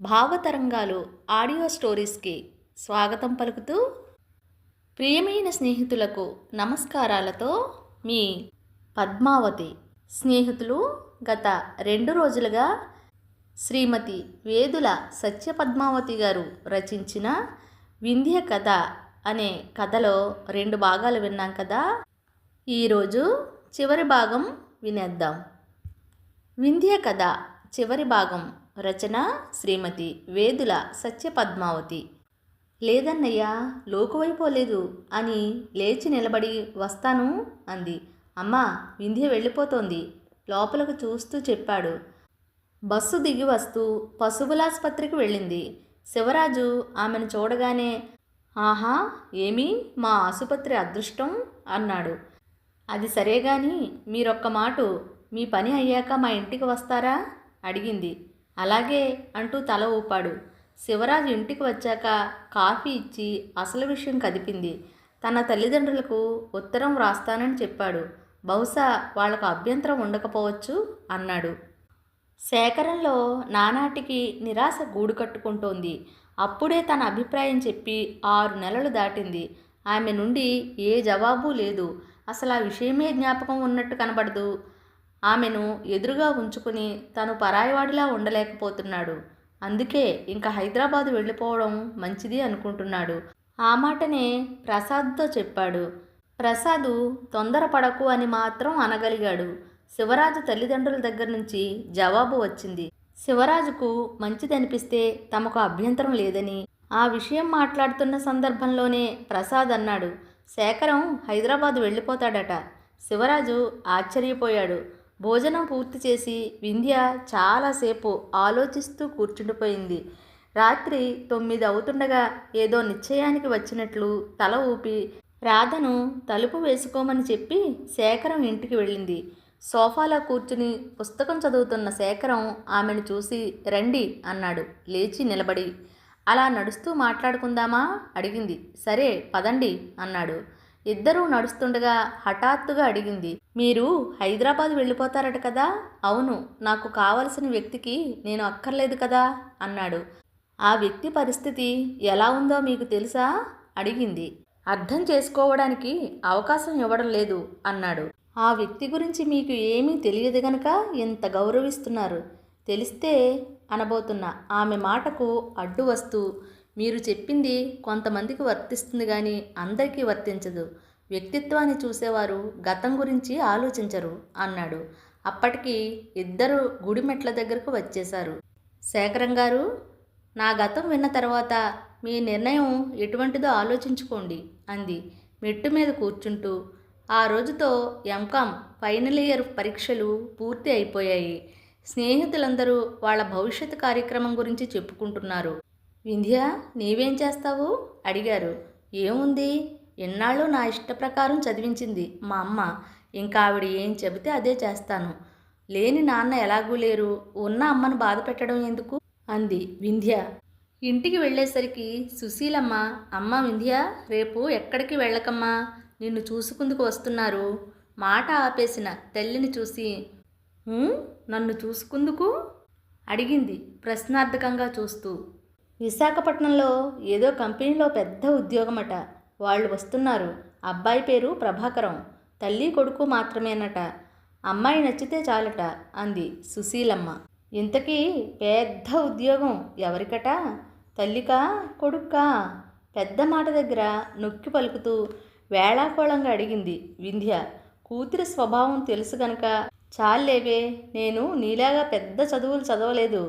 భావతరంగాలు audio స్టోరీస్కి స్వాగతం పలుకుతూ ప్రియమైన స్నేహితులకు నమస్కారాలతో మీ పద్మావతి. స్నేహితులు గత రెండు రోజులుగా శ్రీమతి వేదుల సత్య పద్మావతి గారు రచించిన వింధ్య కథ అనే కథలో రెండు భాగాలు విన్నాం కదా. ఈరోజు చివరి భాగం వినేద్దాం. వింధ్య కథ చివరి భాగం రచన శ్రీమతి వేదుల సత్యపద్మావతి. లేదన్నయ్యా లోకువైపోలేదు అని లేచి నిలబడి వస్తాను అంది. అమ్మా వింధ్య వెళ్ళిపోతోంది. లోపలకు చూస్తూ చెప్పాడు. బస్సు దిగి వస్తూ పశువులాసుపత్రికి వెళ్ళింది. శివరాజు ఆమెను చూడగానే ఆహా ఏమి? మా ఆసుపత్రి అదృష్టం? అన్నాడు. అది సరే కానీ మీరొక్క మాట మీ పని అయ్యాక మా ఇంటికి వస్తారా? అడిగింది. అలాగే అంటూ తల ఊపాడు. శివరాజు ఇంటికి వచ్చాక కాఫీ ఇచ్చి అసలు విషయం కదిపింది. తన తల్లిదండ్రులకు ఉత్తరం వ్రాస్తానని చెప్పాడు. బహుశా వాళ్ళకు అభ్యంతరం ఉండకపోవచ్చు అన్నాడు. సేకరణలో నానాటికి నిరాశ గూడు కట్టుకుంటోంది. అప్పుడే తన అభిప్రాయం చెప్పి ఆరు నెలలు దాటింది. ఆమె నుండి ఏ జవాబు లేదు. అసలు ఆ విషయమే జ్ఞాపకం ఉన్నట్టు కనబడదు. ఆమెను ఎదురుగా ఉంచుకుని తను పరాయివాడిలా ఉండలేకపోతున్నాడు. అందుకే ఇంకా హైదరాబాద్ వెళ్ళిపోవడం మంచిది అనుకుంటున్నాడు. ఆ మాటనే ప్రసాద్తో చెప్పాడు. ప్రసాదు తొందరపడకు అని మాత్రం అనగలిగాడు. శివరాజు తల్లిదండ్రుల దగ్గర నుంచి జవాబు వచ్చింది. శివరాజుకు మంచిదనిపిస్తే తమకు అభ్యంతరం లేదని ఆ విషయం మాట్లాడుతున్న సందర్భంలోనే ప్రసాద్ అన్నాడు. శేఖరం హైదరాబాద్ వెళ్ళిపోతాడట శివరాజు ఆశ్చర్యపోయాడు. భోజనం పూర్తి చేసి వింధ్య చాలాసేపు ఆలోచిస్తూ కూర్చుండిపోయింది. రాత్రి తొమ్మిది అవుతుండగా ఏదో నిశ్చయానికి వచ్చినట్లు తల ఊపి రాధను తలుపు వేసుకోమని చెప్పి శేఖరం ఇంటికి వెళ్ళింది. సోఫాలో కూర్చుని పుస్తకం చదువుతున్న శేఖరం ఆమెను చూసి రండి అన్నాడు. లేచి నిలబడి అలా నడుస్తూ మాట్లాడుకుందామా? అడిగింది. సరే పదండి అన్నాడు. ఇద్దరూ నడుస్తుండగా హఠాత్తుగా అడిగింది మీరు హైదరాబాద్ వెళ్ళిపోతారట కదా? అవును నాకు కావలసిన వ్యక్తికి నేను అక్కర్లేదు కదా? అన్నాడు. ఆ వ్యక్తి పరిస్థితి ఎలా ఉందో మీకు తెలుసా? అడిగింది. అర్థం చేసుకోవడానికి అవకాశం ఇవ్వడం లేదు అన్నాడు. ఆ వ్యక్తి గురించి మీకు ఏమీ తెలియదు గనక ఇంత గౌరవిస్తున్నారు? తెలిస్తే అనబోతున్న. ఆమె మాటకు అడ్డు వస్తూ మీరు చెప్పింది కొంతమందికి వర్తిస్తుంది కానీ అందరికీ వర్తించదు. వ్యక్తిత్వాన్ని చూసేవారు గతం గురించి ఆలోచించరు అన్నాడు. అప్పటికి ఇద్దరు గుడిమెట్ల దగ్గరకు వచ్చేశారు. శేఖరం గారు నా గతం విన్న తర్వాత మీ నిర్ణయం ఎటువంటిదో ఆలోచించుకోండి అంది. మెట్టు మీద కూర్చుంటూ ఆ రోజుతో ఎంకామ్ ఫైనల్ ఇయర్ పరీక్షలు పూర్తి అయిపోయాయి. స్నేహితులందరూ వాళ్ళ భవిష్యత్ కార్యక్రమం గురించి చెప్పుకుంటున్నారు. వింధ్య నీవేం చేస్తావు? అడిగారు. ఏముంది? ఎన్నాళ్ళు నా ఇష్ట ప్రకారం చదివించింది మా అమ్మ. ఇంకా ఆవిడ ఏం చెబితే అదే చేస్తాను. లేని నాన్న ఎలాగూ లేరు. ఉన్న అమ్మను బాధ పెట్టడం ఎందుకు? అంది వింధ్య. ఇంటికి వెళ్ళేసరికి సుశీలమ్మ అమ్మ వింధ్య రేపు ఎక్కడికి వెళ్ళకమ్మా? నిన్ను చూసుకుందుకు వస్తున్నారు. మాట ఆపేసిన తల్లిని చూసి నన్ను చూసుకుందుకు? అడిగింది ప్రశ్నార్థకంగా చూస్తూ. విశాఖపట్నంలో ఏదో కంపెనీలో పెద్ద ఉద్యోగమట. వాళ్ళు వస్తున్నారు. అబ్బాయి పేరు ప్రభాకరం. తల్లి కొడుకు మాత్రమేనట. అమ్మాయి నచ్చితే చాలట అంది సుశీలమ్మ. ఇంతకీ పెద్ద ఉద్యోగం ఎవరికట? తల్లికా కొడుక్కా? పెద్ద మాట దగ్గర నొక్కి పలుకుతూ వేళాకోళంగా అడిగింది వింధ్య. కూతురి స్వభావం తెలుసు గనక చాలేవే నేను నీలాగా పెద్ద చదువులు చదవలేదు.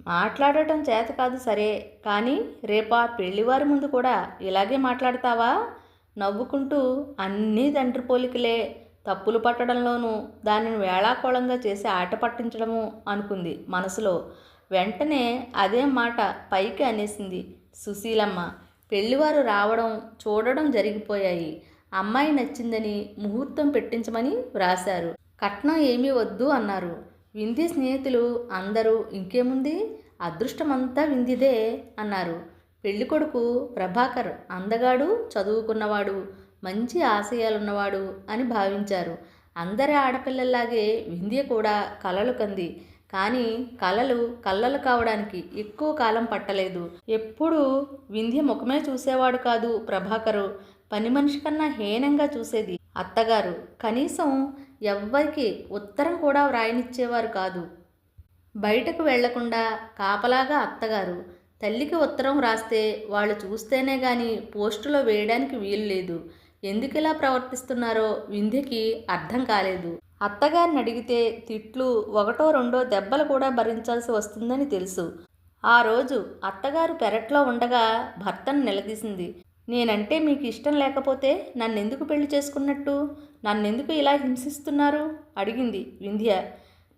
మాట్లాడటం చేత కాదు సరే కానీ రేపా పెళ్ళివారి ముందు కూడా ఇలాగే మాట్లాడతావా? నవ్వుకుంటూ అన్నీ తండ్రి పోలికలే తప్పులు పట్టడంలోనూ దానిని వేళాకోళంగా చేసి ఆట పట్టించడము అనుకుంది మనసులో. వెంటనే అదే మాట పైకి అనేసింది సుశీలమ్మ. పెళ్ళివారు రావడం చూడడం జరిగిపోయాయి. అమ్మాయి నచ్చిందని ముహూర్తం పెట్టించమని వ్రాశారు. కట్నం ఏమీ వద్దు అన్నారు. వింధ్య స్నేహితులు అందరూ ఇంకేముంది? అదృష్టమంతా విందిదే అన్నారు. పెళ్ళికొడుకు ప్రభాకర్ అందగాడు చదువుకున్నవాడు మంచి ఆశయాలున్నవాడు అని భావించారు. అందరి ఆడపిల్లల్లాగే వింధ్య కూడా కలలు కంది. కానీ కలలు కళ్ళలు కావడానికి ఎక్కువ కాలం పట్టలేదు. ఎప్పుడు వింధ్య ముఖమే చూసేవాడు కాదు ప్రభాకరు. పని మనిషి కన్నా హీనంగా చూసేది. అత్తగారు కనీసం ఎవ్వరికి ఉత్తరం కూడా వ్రాయనిచ్చేవారు కాదు. బయటకు వెళ్ళకుండా కాపలాగా అత్తగారు తల్లికి ఉత్తరం రాస్తే వాళ్ళు చూస్తేనే గాని పోస్టులో వేయడానికి వీలు లేదు. ఎందుకు ఇలా ప్రవర్తిస్తున్నారో వింధ్యకి అర్థం కాలేదు. అత్తగారిని అడిగితే తిట్లు ఒకటో రెండో దెబ్బలు కూడా భరించాల్సి వస్తుందని తెలుసు. ఆ రోజు అత్తగారు పెరట్లో ఉండగా భర్తను నిలదీసింది. నేనంటే మీకు ఇష్టం లేకపోతే నన్నెందుకు పెళ్ళి చేసుకున్నట్టు? నన్నెందుకు ఇలా హింసిస్తున్నారు? అడిగింది వింధ్య.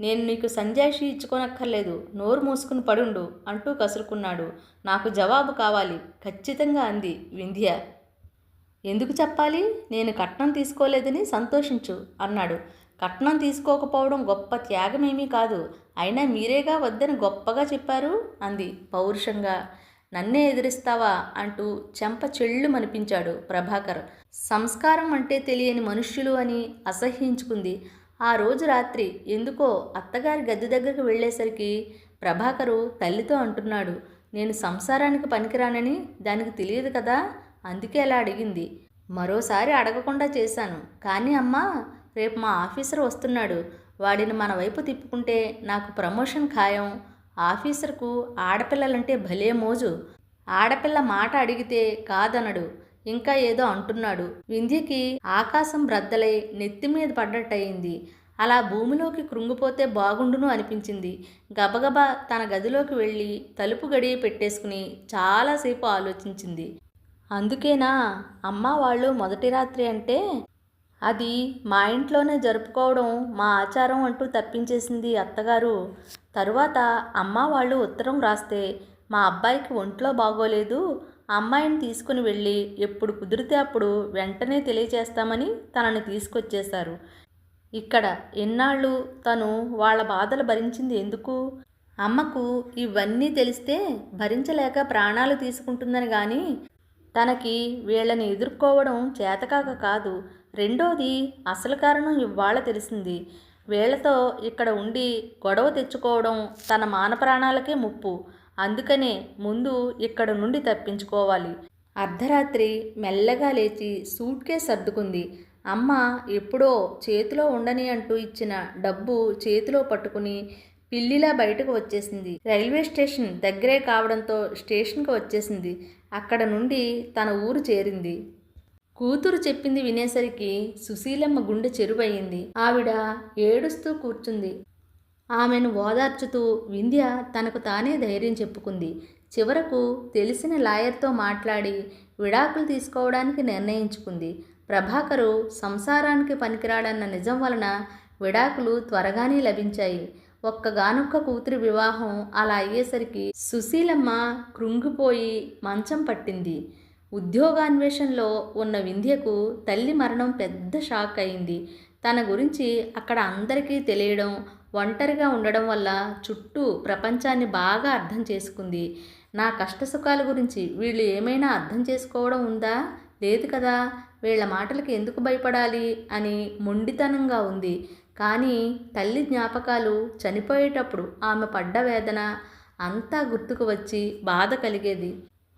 నేను నీకు సంజాయిషి ఇచ్చుకోనక్కర్లేదు. నోరు మూసుకుని పడుండు అంటూ కసురుకున్నాడు. నాకు జవాబు కావాలి. ఖచ్చితంగా అంది వింధ్య. ఎందుకు చెప్పాలి? నేను కట్నం తీసుకోలేదని సంతోషించు అన్నాడు. కట్నం తీసుకోకపోవడం గొప్ప త్యాగమేమీ కాదు. అయినా మీరేగా వద్దని గొప్పగా చెప్పారు? అంది పౌరుషంగా. నన్నే ఎదిరిస్తావా అంటూ చెంప చెళ్ళు మనిపించాడు ప్రభాకర్. సంస్కారం అంటే తెలియని మనుష్యులు అని అసహ్యించుకుంది. ఆ రోజు రాత్రి ఎందుకో అత్తగారి గది దగ్గరకు వెళ్ళేసరికి ప్రభాకరు తల్లితో అంటున్నాడు నేను సంసారానికి పనికిరానని దానికి తెలియదు కదా? అందుకే అలా అడిగింది. మరోసారి అడగకుండా చేశాను. కానీ అమ్మా రేపు మా ఆఫీసర్ వస్తున్నాడు. వాడిని మన వైపు తిప్పుకుంటే నాకు ప్రమోషన్ ఖాయం. ఆఫీసర్కు ఆడపిల్లలంటే భలే మోజు. ఆడపిల్ల మాట అడిగితే కాదనడు. ఇంకా ఏదో అంటున్నాడు. వింధ్యకి ఆకాశం బ్రద్దలై నెత్తి మీద పడ్డట్టయింది. అలా భూమిలోకి కృంగిపోతే బాగుండును అనిపించింది. గబగబా తన గదిలోకి వెళ్ళి తలుపు గడియ పెట్టేసుకుని చాలాసేపు ఆలోచించింది. అందుకేనా? అమ్మ వాళ్ళు మొదటి రాత్రి అంటే అది మా ఇంట్లోనే జరుపుకోవడం మా ఆచారం అంటూ తప్పించేసింది అత్తగారు. తరువాత అమ్మ వాళ్ళు ఉత్తరం రాస్తే మా అబ్బాయికి ఒంట్లో బాగోలేదు అమ్మాయిని తీసుకుని వెళ్ళి ఎప్పుడు కుదిరితే అప్పుడు వెంటనే తెలియచేస్తామని తనని తీసుకొచ్చేశారు. ఇక్కడ ఎన్నాళ్ళు తను వాళ్ళ బాధలు భరించింది ఎందుకు? అమ్మకు ఇవన్నీ తెలిస్తే భరించలేక ప్రాణాలు తీసుకుంటుందని కానీ తనకి వీళ్ళని ఎదుర్కోవడం చేతకాక కాదు. రెండోది అసలు కారణం ఇవాళ తెలిసింది. వీళ్ళతో ఇక్కడ ఉండి గొడవ తెచ్చుకోవడం తన మాన ప్రాణాలకే ముప్పు. అందుకనే ముందు ఇక్కడ నుండి తప్పించుకోవాలి. అర్ధరాత్రి మెల్లగా లేచి సూట్ కేస్ సర్దుకుంది. అమ్మ ఎప్పుడో చేతిలో ఉండని అంటూ ఇచ్చిన డబ్బు చేతిలో పట్టుకుని పిల్లిలా బయటకు వచ్చేసింది. రైల్వే స్టేషన్ దగ్గరే కావడంతో స్టేషన్కి వచ్చేసింది. అక్కడ నుండి తన ఊరు చేరింది. కూతురు చెప్పింది వినేసరికి సుశీలమ్మ గుండె చెరువయింది ఆవిడ ఏడుస్తూ కూర్చుంది. ఆమెను ఓదార్చుతూ వింధ్య తనకు తానే ధైర్యం చెప్పుకుంది. చివరకు తెలిసిన లాయర్తో మాట్లాడి విడాకులు తీసుకోవడానికి నిర్ణయించుకుంది. ప్రభాకరు సంసారానికి పనికిరాడన్న నిజం వలన విడాకులు త్వరగానే లభించాయి. ఒక్కగానొక్క కూతురి వివాహం అలా అయ్యేసరికి సుశీలమ్మ కృంగిపోయి మంచం పట్టింది. ఉద్యోగాన్వేషణలో ఉన్న వింధ్యకు తల్లి మరణం పెద్ద షాక్ అయింది. తన గురించి అక్కడ అందరికీ తెలియడం ఒంటరిగా ఉండడం వల్ల చుట్టూ ప్రపంచాన్ని బాగా అర్థం చేసుకుంది. నా కష్టసుఖాల గురించి వీళ్ళు ఏమైనా అర్థం చేసుకోవడం ఉందా? లేదు కదా వీళ్ళ మాటలకి ఎందుకు భయపడాలి అని మొండితనంగా ఉంది. కానీ తల్లి జ్ఞాపకాలు చనిపోయేటప్పుడు ఆమె పడ్డ వేదన అంతా గుర్తుకు వచ్చి బాధ కలిగేది.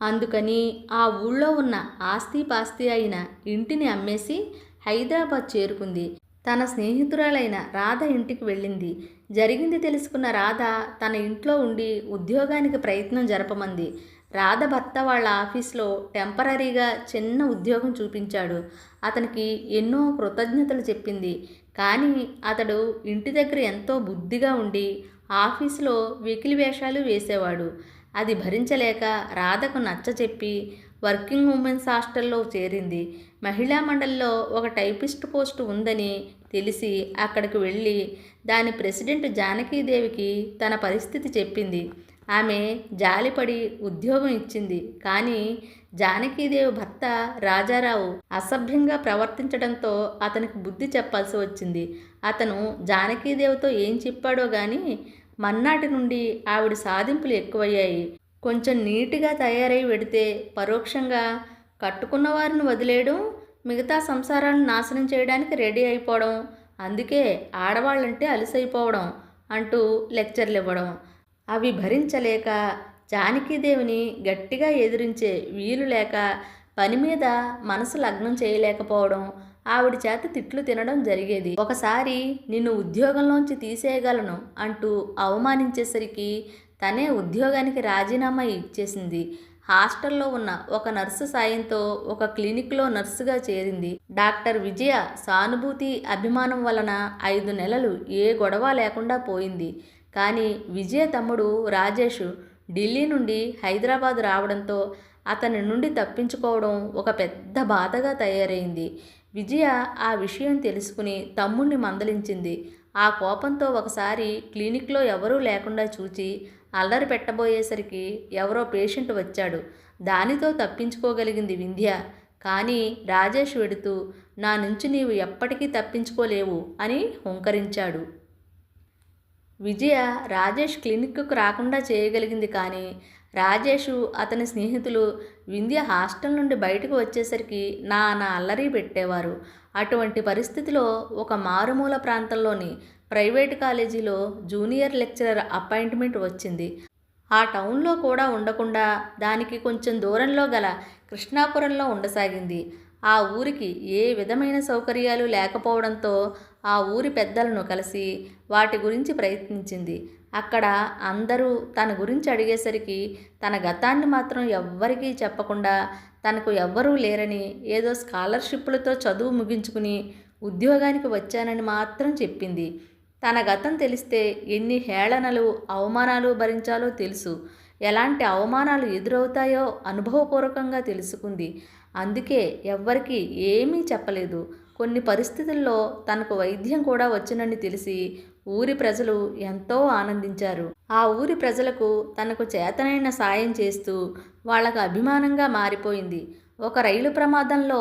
అందుకని ఆ ఊళ్ళో ఉన్న ఆస్తి పాస్తి అయిన ఇంటిని అమ్మేసి హైదరాబాద్ చేరుకుంది. తన స్నేహితురాలైన రాధ ఇంటికి వెళ్ళింది. జరిగింది తెలుసుకున్న రాధ తన ఇంట్లో ఉండి ఉద్యోగానికి ప్రయత్నం జరపమంది. రాధ భర్త వాళ్ళ ఆఫీస్లో టెంపరీగా చిన్న ఉద్యోగం చూపించాడు. అతనికి ఎన్నో కృతజ్ఞతలు చెప్పింది. కానీ అతడు ఇంటి దగ్గర ఎంతో బుద్ధిగా ఉండి ఆఫీసులో వెకిలి వేషాలు వేసేవాడు. అది భరించలేక రాధకు నచ్చచెప్పి వర్కింగ్ ఉమెన్స్ హాస్టల్లో చేరింది. మహిళా మండలిలో ఒక టైపిస్ట్ పోస్టు ఉందని తెలిసి అక్కడికి వెళ్ళి దాని ప్రెసిడెంట్ జానకీదేవికి తన పరిస్థితి చెప్పింది. ఆమె జాలిపడి ఉద్యోగం ఇచ్చింది. కానీ జానకీదేవి భర్త రాజారావు అసభ్యంగా ప్రవర్తించడంతో అతనికి బుద్ధి చెప్పాల్సి వచ్చింది. అతను జానకీదేవితో ఏం చెప్పాడో కానీ మన్నాటి నుండి ఆవిడ సాధింపులు ఎక్కువయ్యాయి. కొంచెం నీట్గా తయారై వెడితే పరోక్షంగా కట్టుకున్న వారిని వదిలేయడం మిగతా సంసారాలను నాశనం చేయడానికి రెడీ అయిపోవడం అందుకే ఆడవాళ్ళంటే అలసైపోవడం అంటూ లెక్చర్లు ఇవ్వడం అవి భరించలేక జానకీదేవిని గట్టిగా ఎదిరించే వీలు లేక పని మీద మనసు లగ్నం చేయలేకపోవడం ఆవిడ చేత తిట్లు తినడం జరిగేది. ఒకసారి నిన్ను ఉద్యోగంలోంచి తీసేయగలను అంటూ అవమానించేసరికి తనే ఉద్యోగానికి రాజీనామా ఇచ్చేసింది. హాస్టల్లో ఉన్న ఒక నర్సు సాయంతో ఒక క్లినిక్లో నర్సుగా చేరింది. డాక్టర్ విజయ సానుభూతి అభిమానం వలన ఐదు నెలలు ఏ గొడవ లేకుండా పోయింది. కానీ విజయ తమ్ముడు రాజేష్ ఢిల్లీ నుండి హైదరాబాద్ రావడంతో అతని నుండి తప్పించుకోవడం ఒక పెద్ద బాధగా తయారైంది. విజయ ఆ విషయం తెలుసుకుని తమ్ముణ్ణి మందలించింది. ఆ కోపంతో ఒకసారి క్లినిక్లో ఎవరూ లేకుండా చూచి అల్లరి పెట్టబోయేసరికి ఎవరో పేషెంట్ వచ్చాడు. దానితో తప్పించుకోగలిగింది వింధ్య. కానీ రాజేష్ వెడుతూ నా నుంచి నీవు ఎప్పటికీ తప్పించుకోలేవు అని హుంకరించాడు. విజయ రాజేష్ క్లినిక్కు రాకుండా చేయగలిగింది కానీ రాజేషు అతని స్నేహితులు వింధ్య హాస్టల్ నుండి బయటకు వచ్చేసరికి నా నా అల్లరి పెట్టేవారు. అటువంటి పరిస్థితిలో ఒక మారుమూల ప్రాంతంలోని ప్రైవేట్ కాలేజీలో జూనియర్ లెక్చరర్ అపాయింట్మెంట్ వచ్చింది. ఆ టౌన్లో కూడా ఉండకుండా దానికి కొంచెం దూరంలో గల కృష్ణాపురంలో ఉండసాగింది. ఆ ఊరికి ఏ విధమైన సౌకర్యాలు లేకపోవడంతో ఆ ఊరి పెద్దలను కలిసి వాటి గురించి ప్రయత్నించింది. అక్కడ అందరూ తన గురించి అడిగేసరికి తన గతాన్ని మాత్రం ఎవ్వరికీ చెప్పకుండా తనకు ఎవ్వరూ లేరని ఏదో స్కాలర్షిప్లతో చదువు ముగించుకుని ఉద్యోగానికి వచ్చానని మాత్రం చెప్పింది. తన గతం తెలిస్తే ఎన్ని హేళనలు అవమానాలు భరించాలో తెలుసు. ఎలాంటి అవమానాలు ఎదురవుతాయో అనుభవపూర్వకంగా తెలుసుకుంది. అందుకే ఎవ్వరికీ ఏమీ చెప్పలేదు. కొన్ని పరిస్థితుల్లో తనకు వైద్యం కూడా వచ్చినని తెలిసి ఊరి ప్రజలు ఎంతో ఆనందించారు. ఆ ఊరి ప్రజలకు తనకు చేతనైన సాయం చేస్తూ వాళ్ళకు అభిమానంగా మారిపోయింది. ఒక రైలు ప్రమాదంలో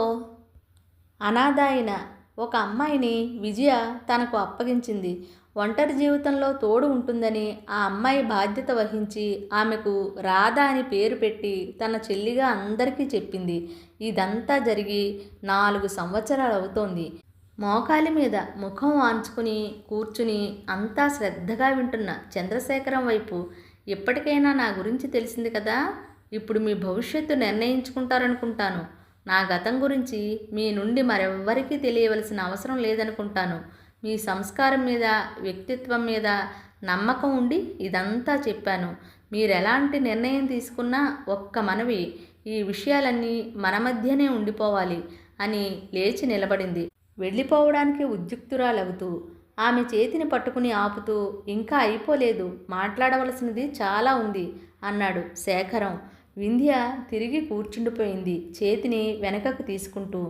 అనాథ అయిన ఒక అమ్మాయిని విజయ తనకు అప్పగించింది. ఒంటరి జీవితంలో తోడు ఉంటుందని ఆ అమ్మాయి బాధ్యత వహించి ఆమెకు రాధ అని పేరు పెట్టి తన చెల్లిగా అందరికీ చెప్పింది. ఇదంతా జరిగి నాలుగు సంవత్సరాలు అవుతోంది. మోకాలి మీద ముఖం వాంచుకుని కూర్చుని అంతా శ్రద్ధగా వింటున్న చంద్రశేఖరం వైపు ఇప్పటికైనా నా గురించి తెలిసింది కదా? ఇప్పుడు మీ భవిష్యత్తు నిర్ణయించుకుంటారనుకుంటాను. నా గతం గురించి మీ నుండి మరెవ్వరికీ తెలియవలసిన అవసరం లేదనుకుంటాను. మీ సంస్కారం మీద వ్యక్తిత్వం మీద నమ్మకం ఉండి ఇదంతా చెప్పాను. మీరు ఎలాంటి నిర్ణయం తీసుకున్నా ఒక్క మనవి ఈ విషయాలన్నీ మన మధ్యనే ఉండిపోవాలి అని లేచి నిలబడింది. వెళ్ళిపోవడానికి ఉద్యుక్తురాలవుతూ ఆమె చేతిని పట్టుకుని ఆపుతూ ఇంకా అయిపోలేదు మాట్లాడవలసినది చాలా ఉంది అన్నాడు శేఖరం. వింధ్య తిరిగి కూర్చుండిపోయింది చేతిని వెనకకు తీసుకుంటూ.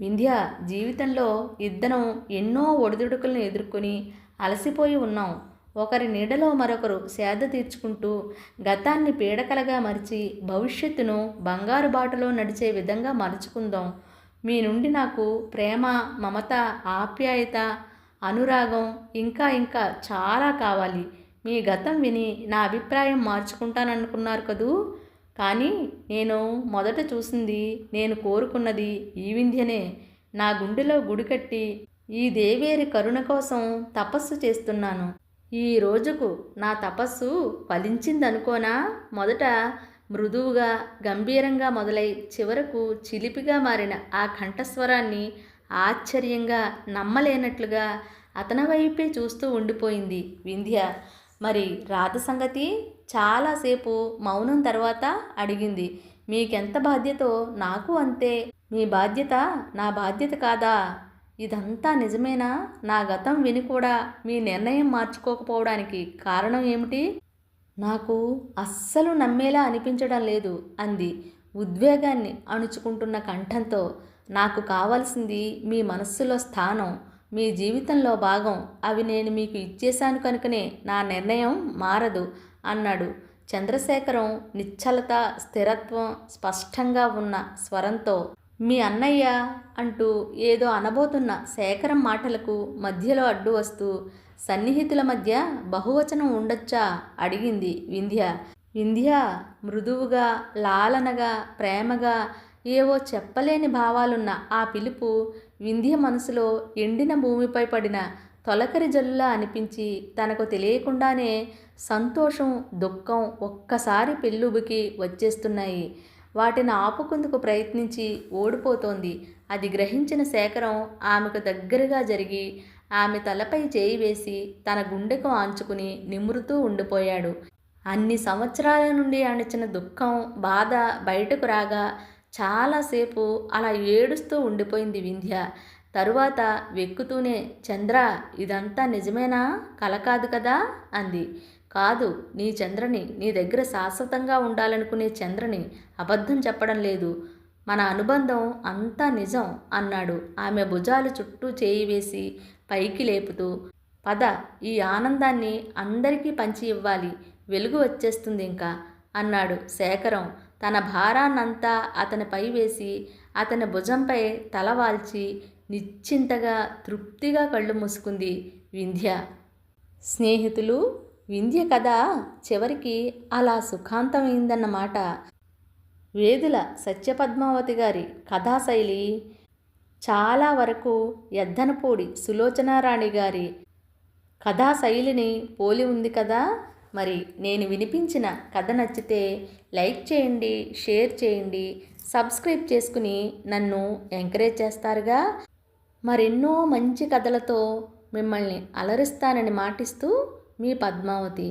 వింధ్య జీవితంలో ఇద్దరం ఎన్నో ఒడిదుడుకులను ఎదుర్కొని అలసిపోయి ఉన్నాం. ఒకరి నీడలో మరొకరు సేద తీర్చుకుంటూ గతాన్ని పీడకలగా మరిచి భవిష్యత్తును బంగారు బాటలో నడిచే విధంగా మలుచుకుందాం. మీ నుండి నాకు ప్రేమ మమత ఆప్యాయత అనురాగం ఇంకా ఇంకా చాలా కావాలి. మీ గతం విని నా అభిప్రాయం మార్చుకుంటాననుకున్నారు కదూ? కానీ నేను మొదట చూసింది నేను కోరుకున్నది ఈ వింధ్యనే. నా గుండెలో గుడి కట్టి ఈ దేవేరి కరుణ కోసం తపస్సు చేస్తున్నాను. ఈ రోజుకు నా తపస్సు ఫలించిందనుకోనా? మొదట మృదువుగా గంభీరంగా మొదలై చివరకు చిలిపిగా మారిన ఆ కంఠస్వరాన్ని ఆశ్చర్యంగా నమ్మలేనట్లుగా అతని వైపే చూస్తూ ఉండిపోయింది వింధ్య. మరి రాధ సంగతి? చాలాసేపు మౌనం తర్వాత అడిగింది మీకెంత బాధ్యతో? నాకు అంతే. మీ బాధ్యత నా బాధ్యత కాదా? ఇదంతా నిజమేనా? నా గతం విని కూడా మీ నిర్ణయం మార్చుకోకపోవడానికి కారణం ఏమిటి? నాకు అస్సలు నమ్మేలా అనిపించడం లేదు అంది. ఉద్వేగాన్ని అణుచుకుంటున్న కంఠంతో నాకు కావాల్సింది మీ మనస్సులో స్థానం మీ జీవితంలో భాగం. అవి నేను మీకు ఇచ్చేశాను కనుకనే నా నిర్ణయం మారదు. అన్నాడు. చంద్రశేఖరం నిశ్చలత స్థిరత్వం స్పష్టంగా ఉన్న స్వరంతో మీ అన్నయ్య అంటూ ఏదో అనబోతున్న శేఖరం మాటలకు మధ్యలో అడ్డు వస్తూ సన్నిహితుల మధ్య బహువచనం ఉండొచ్చా? అడిగింది వింధ్య. వింధ్య మృదువుగా లాలనగా ప్రేమగా ఏవో చెప్పలేని భావాలున్న ఆ పిలుపు వింధ్య మనసులో ఎండిన భూమిపై పడిన తొలకరి జల్లులా అనిపించి తనకు తెలియకుండానే సంతోషం దుఃఖం ఒక్కసారి పెళ్ళుబుకి వచ్చేస్తున్నాయి. వాటిని ఆపుకుందుకు ప్రయత్నించి ఓడిపోతోంది. అది గ్రహించిన శేఖరం ఆమెకు దగ్గరగా జరిగి ఆమె తలపై చేయి వేసి తన గుండెకు ఆంచుకుని నిమురుతూ ఉండిపోయాడు. అన్ని సంవత్సరాల నుండి అణిచిన దుఃఖం బాధ బయటకు రాగా చాలాసేపు అలా ఏడుస్తూ ఉండిపోయింది వింధ్య. తరువాత వెక్కుతూనే చంద్ర ఇదంతా నిజమేనా? కల కాదు కదా? అంది. కాదు నీ చంద్రని నీ దగ్గర శాశ్వతంగా ఉండాలనుకునే చంద్రని అబద్ధం చెప్పడం లేదు. మన అనుబంధం అంతా నిజం అన్నాడు. ఆమె భుజాలు చుట్టూ చేయి వేసి పైకి లేపుతూ పద ఈ ఆనందాన్ని అందరికీ పంచి ఇవ్వాలి. వెలుగు వచ్చేస్తుంది ఇంకా అన్నాడు శేఖరం. తన భారాన్నంతా అతనిపై వేసి అతని భుజంపై తల వాల్చి నిశ్చింతగా తృప్తిగా కళ్ళు మూసుకుంది వింధ్య. స్నేహితులు వింధ్య కథ చివరికి అలా సుఖాంతమైందన్నమాట. వేదుల సత్యపద్మావతి గారి కథాశైలి చాలా వరకు ఎద్దనపూడి సులోచనారాణి గారి కథాశైలిని పోలి ఉంది కదా? మరి నేను వినిపించిన కథ నచ్చితే లైక్ చేయండి షేర్ చేయండి సబ్స్క్రైబ్ చేసుకుని నన్ను ఎంకరేజ్ చేస్తారుగా? మరెన్నో మంచి కథలతో మిమ్మల్ని అలరిస్తానని మాటిస్తూ మీ పద్మావతి.